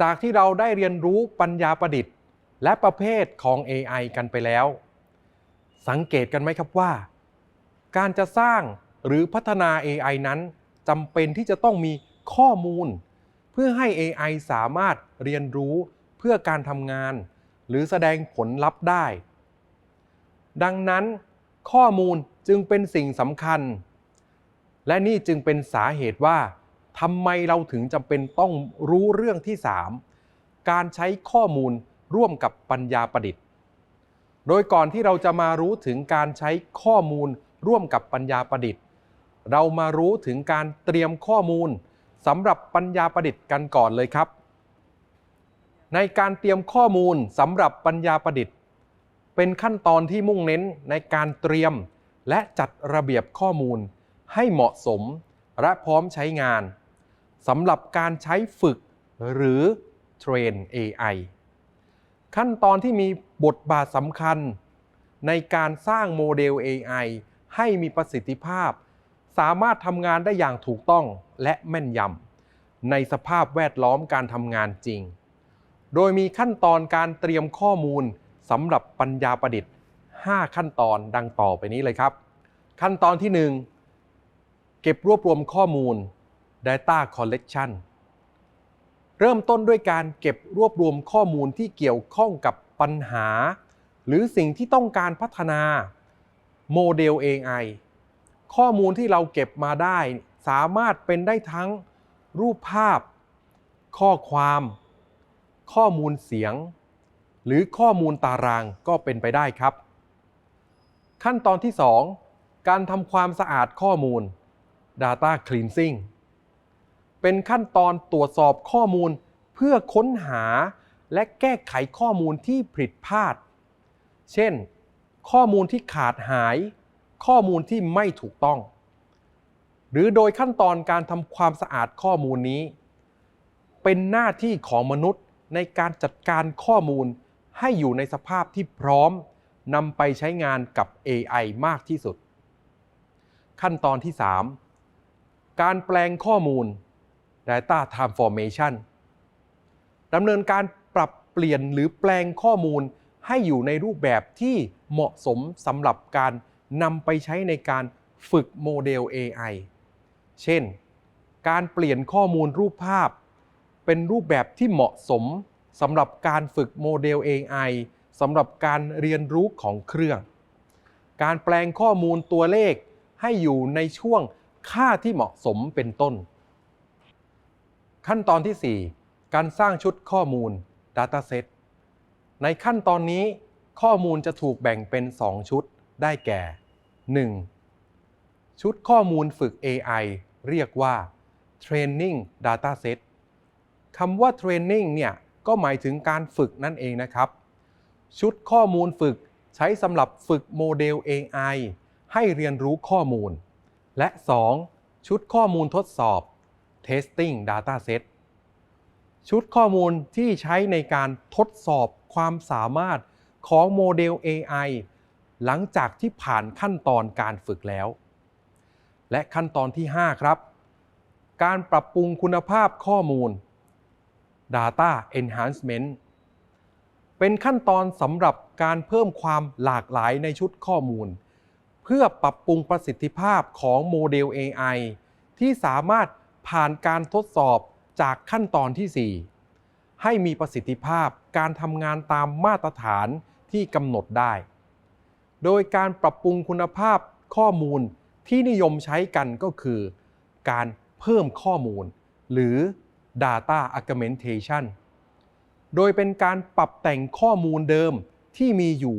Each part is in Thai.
จากที่เราได้เรียนรู้ปัญญาประดิษฐ์ และประเภทของ AI กันไปแล้ว สังเกตกันไหมครับว่า การจะสร้างหรือพัฒนา AI นั้นจำเป็นที่จะต้องมีข้อมูล เพื่อให้ AI สามารถเรียนรู้เพื่อการทำงาน หรือแสดงผลลัพธ์ได้ ดังนั้น ข้อมูลจึงเป็นสิ่งสำคัญ และนี่จึงเป็นสาเหตุว่า ทำไมเราถึงจำเป็นต้องรู้เรื่องที่ 3 การใช้ข้อมูลร่วมกับปัญญาประดิษฐ์ โดยก่อนที่เราจะมารู้ถึงการใช้ข้อมูลร่วมกับปัญญาประดิษฐ์ เรามารู้ถึงการเตรียมข้อมูลสำหรับปัญญาประดิษฐ์กันก่อนเลยครับ ในการเตรียมข้อมูลสำหรับปัญญาประดิษฐ์ เป็นขั้นตอนที่มุ่งเน้นในการเตรียมและจัดระเบียบข้อมูลให้เหมาะสมและพร้อมใช้งาน สำหรับการใช้ฝึกหรือเทรน AI ขั้นตอนที่มีบทบาทสำคัญ ในการสร้างโมเดล AI ให้มีประสิทธิภาพ สามารถทำงานได้อย่างถูกต้องและแม่นยำในสภาพแวดล้อมการทำงานจริง โดยมีขั้นตอนการเตรียมข้อมูลสำหรับปัญญาประดิษฐ์ 5 ขั้นตอนดังต่อไปนี้เลยครับ ขั้นตอนที่ 1 เก็บรวบรวมข้อมูล Data Collection เริ่มต้นด้วยการเก็บรวบรวมข้อมูลที่เกี่ยวข้องกับปัญหา หรือสิ่งที่ต้องการพัฒนาโมเดล AI ข้อมูลที่เราเก็บมาได้ สามารถเป็นได้ทั้งรูปภาพ ข้อความ ข้อมูลเสียง หรือข้อมูลตารางก็เป็นไปได้ครับ ขั้นตอนที่ 2 การทำความสะอาดข้อมูล Data Cleansing เป็นขั้นตอนตรวจสอบข้อมูลเพื่อค้นหาและแก้ไขข้อมูลที่ผิดพลาด เช่น ข้อมูลที่ขาดหาย ข้อมูลที่ไม่ถูกต้อง หรือโดยขั้นตอนการทำความสะอาดข้อมูลนี้ เป็นหน้าที่ของมนุษย์ในการจัดการข้อมูลให้อยู่ในสภาพที่พร้อมนำไปใช้งานกับ AI มากที่สุด ขั้นตอนที่ 3 การแปลงข้อมูล Data Transformation ดำเนินการปรับเปลี่ยนหรือแปลงข้อมูลให้อยู่ในรูปแบบที่เหมาะสมสำหรับการนำไปใช้ในการฝึกโมเดล AI เช่น การเปลี่ยนข้อมูลรูปภาพ เป็นรูปแบบที่เหมาะสมสำหรับการฝึกโมเดล AI สำหรับการเรียนรู้ของเครื่อง การแปลงข้อมูลตัวเลขให้อยู่ในช่วงค่าที่เหมาะสมเป็นต้น ขั้นตอนที่ 4 การสร้างชุดข้อมูล Dataset ในขั้นตอนนี้ข้อมูลจะถูกแบ่งเป็น 2 ชุดได้แก่ 1. ชุดข้อมูลฝึก AI เรียกว่า Training Dataset คำว่า Training เนี่ยก็หมายถึงการฝึกนั่นเองนะครับ ชุดข้อมูลฝึกใช้สำหรับฝึกโมเดล AI ให้เรียนรู้ข้อมูล และ 2. ชุดข้อมูลทดสอบ Testing Dataset ชุดข้อมูลที่ใช้ในการทดสอบความสามารถของโมเดล AI หลังจากที่ผ่านขั้นตอนการฝึกแล้ว และขั้นตอนที่ 5 ครับ การปรับปรุงคุณภาพข้อมูล Data Enhancement เป็นขั้นตอนสำหรับการเพิ่มความหลากหลายในชุดข้อมูล เพื่อปรับปรุงประสิทธิภาพของโมเดล AI ที่สามารถ ผ่านการทดสอบจากขั้นตอนที่ 4 ให้มีประสิทธิภาพการทำงานตามมาตรฐานที่กำหนดได้ โดยการปรับปรุงคุณภาพข้อมูลที่นิยมใช้กันก็คือ การเพิ่มข้อมูล หรือ Data Augmentation โดยเป็นการปรับแต่งข้อมูลเดิมที่มีอยู่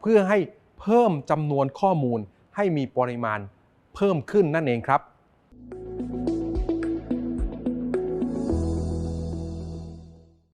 เพื่อให้เพิ่มจำนวนข้อมูลให้มีปริมาณเพิ่มขึ้นนั่นเองครับ